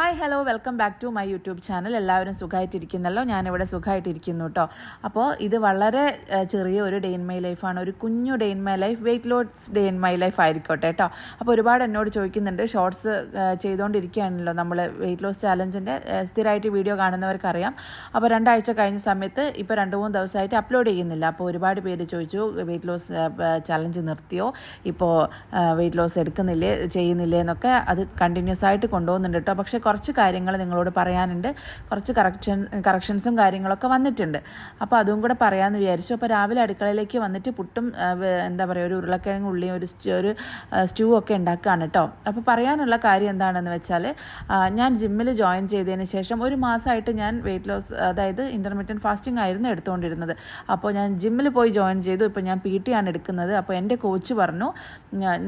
Hi hello welcome back to my YouTube channel എല്ലാവരും സുഖമായിട്ടിരിക്കുന്നല്ലോ ഞാനിവിടെ സുഖമായിട്ടിരിക്കുന്നു കേട്ടോ അപ്പോൾ ഇത് വളരെ ചെറിയ ഒരു ഡേ ഇൻ മൈ ലൈഫാണ് ഒരു കുഞ്ഞു day in my life weight loss day in my life ആയിരിക്കട്ടെ കേട്ടോ അപ്പോൾ ഒരുപാട് എന്നോട് ചോദിക്കുന്നുണ്ട്. ഷോർട്സ് ചെയ്തുകൊണ്ടിരിക്കുകയാണല്ലോ നമ്മൾ വെയിറ്റ് ലോസ് ചാലഞ്ചിന്റെ സ്ഥിരമായിട്ട് വീഡിയോ കാണുന്നവർക്കറിയാം. അപ്പോൾ രണ്ടാഴ്ച കഴിഞ്ഞ സമയത്ത് ഇപ്പോൾ രണ്ട് മൂന്ന് ദിവസമായിട്ട് അപ്ലോഡ് ചെയ്യുന്നില്ല. അപ്പോൾ ഒരുപാട് പേര് ചോദിച്ചു വെയിറ്റ് ലോസ് ചാലഞ്ച് നിർത്തിയോ? ഇപ്പോൾ വെയിറ്റ് ലോസ് എടുക്കുന്നില്ലേ? ചെയ്യുന്നില്ലേ? എന്നൊക്കെ അത് കണ്ടിന്യൂസ് ആയിട്ട് കൊണ്ടുപോകുന്നുണ്ട് കേട്ടോ പക്ഷേ കുറച്ച് കാര്യങ്ങൾ നിങ്ങളോട് പറയാനുണ്ട്. കുറച്ച് കറക്ഷൻ കറക്ഷൻസും കാര്യങ്ങളൊക്കെ വന്നിട്ടുണ്ട്. അപ്പോൾ അതും കൂടെ പറയാമെന്ന് വിചാരിച്ചു. അപ്പോൾ രാവിലെ അടുക്കളയിലേക്ക് വന്നിട്ട് പുട്ടും എന്താ പറയുക ഒരു ഉരുളക്കിഴങ്ങ് ഉള്ളിയും ഒരു ഒരു സ്റ്റൂ ഒക്കെ ഉണ്ടാക്കുകയാണ് കേട്ടോ അപ്പോൾ പറയാനുള്ള കാര്യം എന്താണെന്ന് വെച്ചാൽ ഞാൻ ജിമ്മിൽ ജോയിൻ ചെയ്തതിന് ശേഷം ഒരു മാസമായിട്ട് ഞാൻ വെയിറ്റ് ലോസ് അതായത് ഇന്റർമീഡിയറ്റ് ഫാസ്റ്റിംഗ് ആയിരുന്നു എടുത്തുകൊണ്ടിരുന്നത് അപ്പോൾ ഞാൻ ജിമ്മിൽ പോയി ജോയിൻ ചെയ്തു. ഇപ്പോൾ ഞാൻ പി ടി ആണ് എടുക്കുന്നത്. അപ്പോൾ എന്റെ കോച്ച് പറഞ്ഞു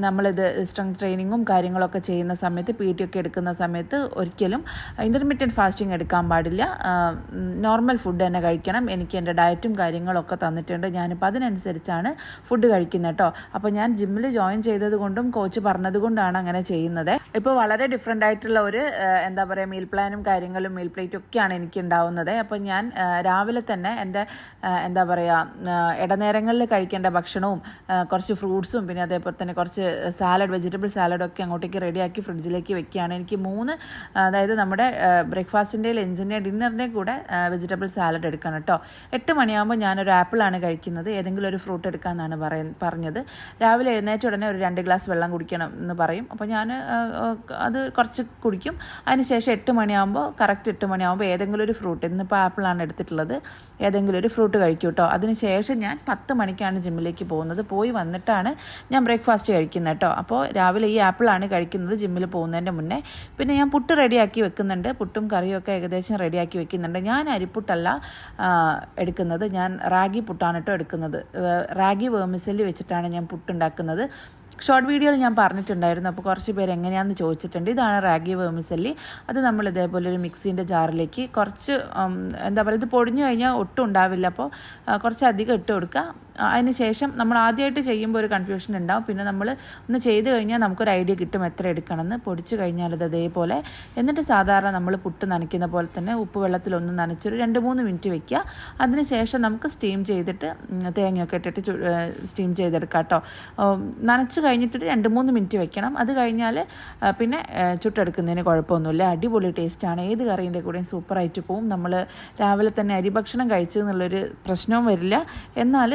നമ്മളിത് സ്ട്രെങ്ത് ട്രെയിനിങ്ങും കാര്യങ്ങളൊക്കെ ചെയ്യുന്ന സമയത്ത് പി ടി ഒക്കെ എടുക്കുന്ന സമയത്ത് ഒരിക്കലും ഇന്റർമീഡിയറ്റ് ഫാസ്റ്റിംഗ് എടുക്കാൻ പാടില്ല. നോർമൽ ഫുഡ് തന്നെ കഴിക്കണം. എനിക്ക് എന്റെ ഡയറ്റും കാര്യങ്ങളൊക്കെ തന്നിട്ടുണ്ട്. ഞാനിപ്പോൾ അതിനനുസരിച്ചാണ് ഫുഡ് കഴിക്കുന്നത് കേട്ടോ. അപ്പോൾ ഞാൻ ജിമ്മിൽ ജോയിൻ ചെയ്തത് കൊണ്ടും കോച്ച് പറഞ്ഞതുകൊണ്ടാണ് അങ്ങനെ ചെയ്യുന്നത്. ഇപ്പോൾ വളരെ ഡിഫറെന്റ് ആയിട്ടുള്ള ഒരു എന്താ പറയുക മീൽ പ്ലാനും കാര്യങ്ങളും മീൽ പ്ലേറ്റും ഒക്കെയാണ് എനിക്ക് ഉണ്ടാവുന്നത്. അപ്പോൾ ഞാൻ രാവിലെ തന്നെ എന്റെ എന്താ പറയുക ഇടനേരങ്ങളിൽ കഴിക്കേണ്ട ഭക്ഷണവും കുറച്ച് ഫ്രൂട്ട്സും പിന്നെ അതേപോലെ തന്നെ കുറച്ച് സാലഡ് വെജിറ്റബിൾ സാലഡൊക്കെ അങ്ങോട്ടേക്ക് റെഡിയാക്കി ഫ്രിഡ്ജിലേക്ക് വെക്കുകയാണ്. എനിക്ക് മൂന്ന് അതായത് നമ്മുടെ ബ്രേക്ക്ഫാസ്റ്റിന്റെ ലഞ്ചിന്റെ ഡിന്നറിന്റെ കൂടെ വെജിറ്റബിൾ സാലഡ് എടുക്കണം കേട്ടോ. എട്ട് മണിയാകുമ്പോൾ ഞാനൊരു ആപ്പിളാണ് കഴിക്കുന്നത്. ഏതെങ്കിലും ഒരു ഫ്രൂട്ട് എടുക്കാമെന്നാണ് പറയ പറഞ്ഞത്. രാവിലെ എഴുന്നേറ്റ ഉടനെ ഒരു രണ്ട് ഗ്ലാസ് വെള്ളം കുടിക്കണം എന്ന് പറയും. അപ്പോൾ ഞാൻ അത് കുറച്ച് കുടിക്കും. അതിനുശേഷം എട്ട് മണിയാകുമ്പോൾ കറക്റ്റ് എട്ട് മണിയാകുമ്പോൾ ഏതെങ്കിലും ഒരു ഫ്രൂട്ട് ഇന്നിപ്പോൾ ആപ്പിളാണ് എടുത്തിട്ടുള്ളത് ഏതെങ്കിലും ഒരു ഫ്രൂട്ട് കഴിക്കും കേട്ടോ. അതിനുശേഷം ഞാൻ പത്ത് മണിക്കാണ് ജിമ്മിലേക്ക് പോകുന്നത്. പോയി വന്നിട്ടാണ് ഞാൻ ബ്രേക്ക്ഫാസ്റ്റ് കഴിക്കുന്നത് കേട്ടോ. അപ്പോൾ രാവിലെ ഈ ആപ്പിളാണ് കഴിക്കുന്നത് ജിമ്മിൽ പോകുന്നതിന്റെ മുന്നേ. പിന്നെ ഞാൻ പുട്ട് റെഡിയാക്കി വെക്കുന്നുണ്ട്. പുട്ടും കറിയും ഒക്കെ ഏകദേശം റെഡിയാക്കി വെക്കുന്നുണ്ട്. ഞാൻ അരിപ്പുട്ടല്ല എടുക്കുന്നത്. ഞാൻ റാഗി പുട്ടാണ് കേട്ടോ എടുക്കുന്നത്. റാഗി വേമിസലി വെച്ചിട്ടാണ് ഞാൻ പുട്ടുണ്ടാക്കുന്നത്. ഷോർട്ട് വീഡിയോയിൽ ഞാൻ പറഞ്ഞിട്ടുണ്ടായിരുന്നു. അപ്പോൾ കുറച്ച് പേര് എങ്ങനെയാണെന്ന് ചോദിച്ചിട്ടുണ്ട്. ഇതാണ് റാഗി വേമിസല്ലി. അത് നമ്മൾ ഇതേപോലെ ഒരു മിക്സീന്റെ ജാറിലേക്ക് കുറച്ച് എന്താ പറയുക ഇത് പൊടിഞ്ഞു കഴിഞ്ഞാൽ ഒട്ടും ഉണ്ടാവില്ല. അപ്പോൾ കുറച്ചധികം ഇട്ട് കൊടുക്കുക. ആ, അതിന് ശേഷം നമ്മൾ ആദ്യമായിട്ട് ചെയ്യുമ്പോൾ ഒരു കൺഫ്യൂഷൻ ഉണ്ടാവും. പിന്നെ നമ്മൾ ഒന്ന് ചെയ്ത് കഴിഞ്ഞാൽ നമുക്കൊരു ഐഡിയ കിട്ടും എത്ര എടുക്കണമെന്ന് പൊടിച്ച് കഴിഞ്ഞാൽ അത് അതേപോലെ. എന്നിട്ട് സാധാരണ നമ്മൾ പുട്ട് നനയ്ക്കുന്ന പോലെ തന്നെ ഉപ്പ് വെള്ളത്തിലൊന്ന് നനച്ചൊരു രണ്ട് മൂന്ന് മിനിറ്റ് വെക്കുക. അതിന് ശേഷം നമുക്ക് സ്റ്റീം ചെയ്തിട്ട് തേങ്ങയൊക്കെ ഇട്ടിട്ട് സ്റ്റീം ചെയ്തെടുക്കാം കേട്ടോ. നനച്ചു കഴിഞ്ഞിട്ടൊരു രണ്ട് മൂന്ന് മിനിറ്റ് വെക്കണം. അത് കഴിഞ്ഞാൽ പിന്നെ ചുട്ടെടുക്കുന്നതിന് കുഴപ്പമൊന്നുമില്ല. അടിപൊളി ടേസ്റ്റാണ് ഏത് കറീന്റെ കൂടെയും സൂപ്പറായിട്ട് പോവും. നമ്മൾ രാവിലെ തന്നെ അരിഭക്ഷണം കഴിച്ചു എന്നുള്ളൊരു പ്രശ്നവും വരില്ല. എന്നാൽ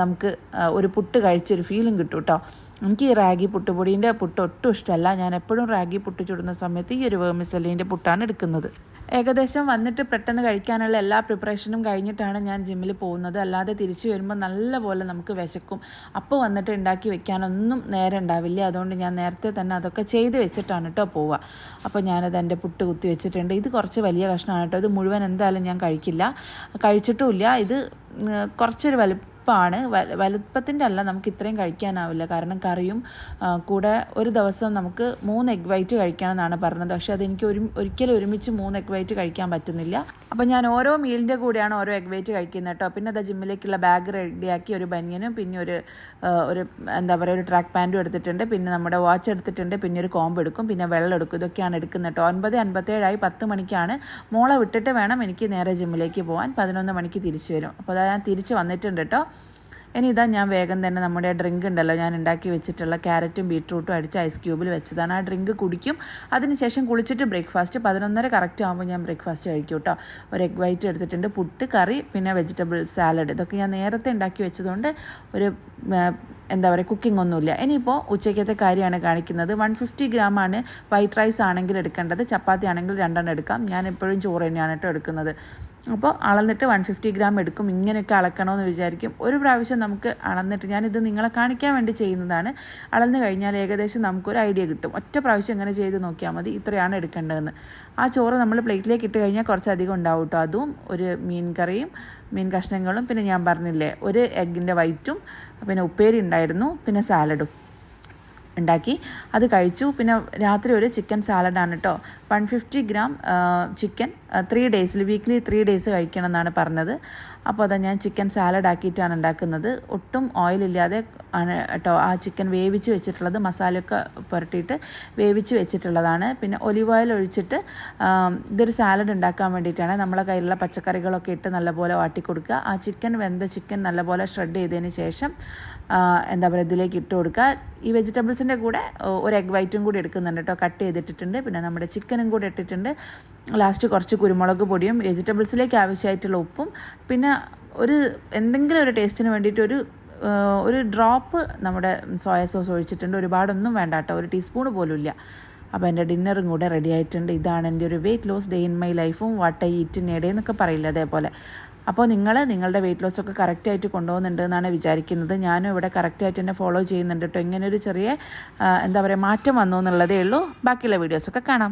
നമുക്ക് ഒരു പുട്ട് കഴിച്ചൊരു ഫീലും കിട്ടും കേട്ടോ എനിക്ക് ഈ റാഗി പുട്ടുപൊടീന്റെ പുട്ട് ഒട്ടും ഇഷ്ടമല്ല ഞാൻ എപ്പോഴും റാഗി പുട്ട് ചുടുന്ന സമയത്ത് ഈ ഒരു വേമിസലീന്റെ പുട്ടാണ് എടുക്കുന്നത്. ഏകദേശം വന്നിട്ട് പെട്ടെന്ന് കഴിക്കാനുള്ള എല്ലാ പ്രിപ്പറേഷനും കഴിഞ്ഞിട്ടാണ് ഞാൻ ജിമ്മിൽ പോകുന്നത്. അല്ലാതെ തിരിച്ചു വരുമ്പോൾ നല്ലപോലെ നമുക്ക് വിശക്കും. അപ്പോൾ വന്നിട്ട് ഉണ്ടാക്കി വെക്കാനൊന്നും നേരം ഉണ്ടാവില്ല. അതുകൊണ്ട് ഞാൻ നേരത്തെ തന്നെ അതൊക്കെ ചെയ്ത് വെച്ചിട്ടാണ് കേട്ടോ പോവുക. അപ്പോൾ ഞാനത് എന്റെ പുട്ട് കുത്തി വെച്ചിട്ടുണ്ട്. ഇത് കുറച്ച് വലിയ കഷ്ണമാണ് കേട്ടോ ഇത് മുഴുവൻ എന്തായാലും ഞാൻ കഴിക്കില്ല. കഴിച്ചിട്ടുമില്ല ഇത് കുറച്ചൊരു കുറച്ചൊരു വലുപ്പമാണ്. വലുപ്പത്തിന്റെ അല്ല നമുക്ക് ഇത്രയും കഴിക്കാനാവില്ല. കാരണം കറിയും കൂടെ ഒരു ദിവസം നമുക്ക് മൂന്ന് എഗ് വൈറ്റ് കഴിക്കണം എന്നാണ് പറഞ്ഞത്. പക്ഷേ അതെനിക്ക് ഒരു ഒരിക്കലും ഒരുമിച്ച് മൂന്ന് എഗ് വൈറ്റ് കഴിക്കാൻ പറ്റുന്നില്ല. അപ്പോൾ ഞാൻ ഓരോ മീലിന്റെ കൂടെയാണ് ഓരോ എഗ് വൈറ്റ് കഴിക്കുന്നത് കേട്ടോ പിന്നെ അത് ജിമ്മിലേക്കുള്ള ബാഗ് റെഡിയാക്കി ഒരു ബനിയനും പിന്നെ ഒരു ഒരു എന്താ പറയുക ഒരു ട്രാക്ക് പാന്റും എടുത്തിട്ടുണ്ട്. പിന്നെ നമ്മുടെ വാച്ച് എടുത്തിട്ടുണ്ട്. പിന്നെ ഒരു കോമ്പ് എടുക്കും. പിന്നെ വെള്ളം എടുക്കും. ഇതൊക്കെയാണ് എടുക്കുന്നത് കേട്ടോ ഒൻപത് അൻപത്തേഴായി പത്ത് മണിക്കാണ്. മോളെ വിട്ടിട്ട് വേണം എനിക്ക് നേരെ ജിമ്മിലേക്ക് പോകാൻ പതിനൊന്ന് മണിക്ക് തിരിച്ചു വരും. അപ്പോൾ അതാ ഞാൻ തിരിച്ച് വന്നിട്ടുണ്ട് കേട്ടോ ഇനി ഇതാ ഞാൻ വേഗം തന്നെ നമ്മുടെ ഡ്രിങ്ക് ഉണ്ടല്ലോ ഞാൻ ഉണ്ടാക്കി വെച്ചിട്ടുള്ള ക്യാരറ്റും ബീട്രൂട്ടും അടിച്ച് ഐസ് ക്യൂബിൽ വെച്ചതാണ്. ആ ഡ്രിങ്ക് കുടിക്കും. അതിനുശേഷം കുളിച്ചിട്ട് ബ്രേക്ക്ഫാസ്റ്റ് പതിനൊന്നര കറക്റ്റ് ആകുമ്പോൾ ഞാൻ ബ്രേക്ക്ഫാസ്റ്റ് കഴിക്കും കേട്ടോ. ഒരു എഗ് വൈറ്റ് എടുത്തിട്ടുണ്ട് പുട്ട് കറി പിന്നെ വെജിറ്റബിൾ സാലഡ് ഇതൊക്കെ ഞാൻ നേരത്തെ ഉണ്ടാക്കി വെച്ചതുകൊണ്ട് ഒരു എന്താ പറയുക കുക്കിംഗ് ഒന്നുമില്ല. ഇനിയിപ്പോൾ ഉച്ചയ്ക്കത്തെ കാര്യമാണ് കാണിക്കുന്നത്. വൺ ഫിഫ്റ്റി ഗ്രാമാണ് വൈറ്റ് റൈസ് ആണെങ്കിൽ എടുക്കേണ്ടത്. ചപ്പാത്തി ആണെങ്കിൽ രണ്ടെണ്ണം എടുക്കാം. ഞാൻ എപ്പോഴും ചോറ് തന്നെയാണ് കേട്ടോ എടുക്കുന്നത്. അപ്പോൾ അളന്നിട്ട് വൺ ഫിഫ്റ്റി ഗ്രാം എടുക്കും. ഇങ്ങനെയൊക്കെ അളക്കണമെന്ന് വിചാരിക്കും. ഒരു പ്രാവശ്യം നമുക്ക് അളന്നിട്ട് ഞാനിത് നിങ്ങളെ കാണിക്കാൻ വേണ്ടി ചെയ്യുന്നതാണ്. അളന്ന് കഴിഞ്ഞാൽ ഏകദേശം നമുക്കൊരു ഐഡിയ കിട്ടും. ഒറ്റ പ്രാവശ്യം ഇങ്ങനെ ചെയ്ത് നോക്കിയാൽ മതി. ഇത്രയാണ് എടുക്കേണ്ടതെന്ന്. ആ ചോറ് നമ്മൾ പ്ലേറ്റിലേക്ക് ഇട്ട് കഴിഞ്ഞാൽ കുറച്ചധികം ഉണ്ടാവും കേട്ടോ. അതും ഒരു മീൻ കറിയും മീൻ കഷ്ണങ്ങളും. പിന്നെ ഞാൻ പറഞ്ഞില്ലേ ഒരു എഗ്ഗിന്റെ വൈറ്റും പിന്നെ ഉപ്പേരി ഉണ്ടായിരുന്നു. പിന്നെ സാലഡും ഉണ്ടാക്കി. അത് കഴിച്ചു. പിന്നെ രാത്രി ഒരു ചിക്കൻ സാലഡാണ് കേട്ടോ one fifty gram chicken three ഡേയ്സിൽ വീക്ക്ലി ത്രീ ഡേയ്സ് കഴിക്കണം എന്നാണ് പറഞ്ഞത്. അപ്പോൾ അതാ ഞാൻ ചിക്കൻ സാലഡ് ആക്കിയിട്ടാണ് ഉണ്ടാക്കുന്നത്. ഒട്ടും ഓയിലില്ലാതെ ആണ് കേട്ടോ ആ ചിക്കൻ വേവിച്ച് വെച്ചിട്ടുള്ളത്. മസാലയൊക്കെ പുരട്ടിയിട്ട് വേവിച്ച് വെച്ചിട്ടുള്ളതാണ്. പിന്നെ ഒലിവ് ഓയിൽ ഒഴിച്ചിട്ട് ഇതൊരു സാലഡ് ഉണ്ടാക്കാൻ വേണ്ടിയിട്ടാണ് നമ്മളെ കയ്യിലുള്ള പച്ചക്കറികളൊക്കെ ഇട്ട് നല്ലപോലെ വാട്ടി കൊടുക്കുക. ആ ചിക്കൻ വെന്ത ചിക്കൻ നല്ലപോലെ ഷ്രെഡ് ചെയ്തതിന് ശേഷം എന്താ പറയുക ഇതിലേക്ക് ഇട്ട് കൊടുക്കുക. ഈ വെജിറ്റബിൾസിന്റെ കൂടെ ഒരു എഗ് വൈറ്റും കൂടി എടുക്കുന്നുണ്ട് കേട്ടോ. കട്ട് ചെയ്തിട്ടിട്ടുണ്ട്. പിന്നെ നമ്മുടെ ചിക്കനും കൂടി ഇട്ടിട്ടുണ്ട്. ലാസ്റ്റ് കുറച്ച് കുരുമുളക് പൊടിയും വെജിറ്റബിൾസിലേക്ക് ആവശ്യമായിട്ടുള്ള ഉപ്പും. പിന്നെ ഒരു എന്തെങ്കിലും ഒരു ടേസ്റ്റിന് വേണ്ടിയിട്ട് ഒരു ഒരു ഡ്രോപ്പ് നമ്മുടെ സോയ സോസ് ഒഴിച്ചിട്ടുണ്ട്. ഒരുപാടൊന്നും വേണ്ട കേട്ടോ ഒരു ടീസ്പൂൺ പോലും ഇല്ല അപ്പോൾ എന്റെ ഡിന്നറും കൂടെ റെഡി ആയിട്ടുണ്ട്. ഇതാണ് എന്റെ ഒരു weight loss day in my ലൈഫും വാട്ട് ഐ ഈറ്റ് നേടേ എന്നൊക്കെ പറയില്ല അതേപോലെ. അപ്പോൾ നിങ്ങൾ നിങ്ങളുടെ വെയിറ്റ് ലോസ് ഒക്കെ കറക്റ്റായിട്ട് കൊണ്ടുപോകുന്നുണ്ട് എന്നാണ് വിചാരിക്കുന്നത്. ഞാനും ഇവിടെ കറക്റ്റായിട്ട് തന്നെ ഫോളോ ചെയ്യുന്നുണ്ട് കേട്ടോ ഇങ്ങനെ ഒരു ചെറിയ എന്താ പറയുക മാറ്റം വന്നു എന്നുള്ളതേ ഉള്ളൂ. ബാക്കിയുള്ള വീഡിയോസൊക്കെ കാണാം.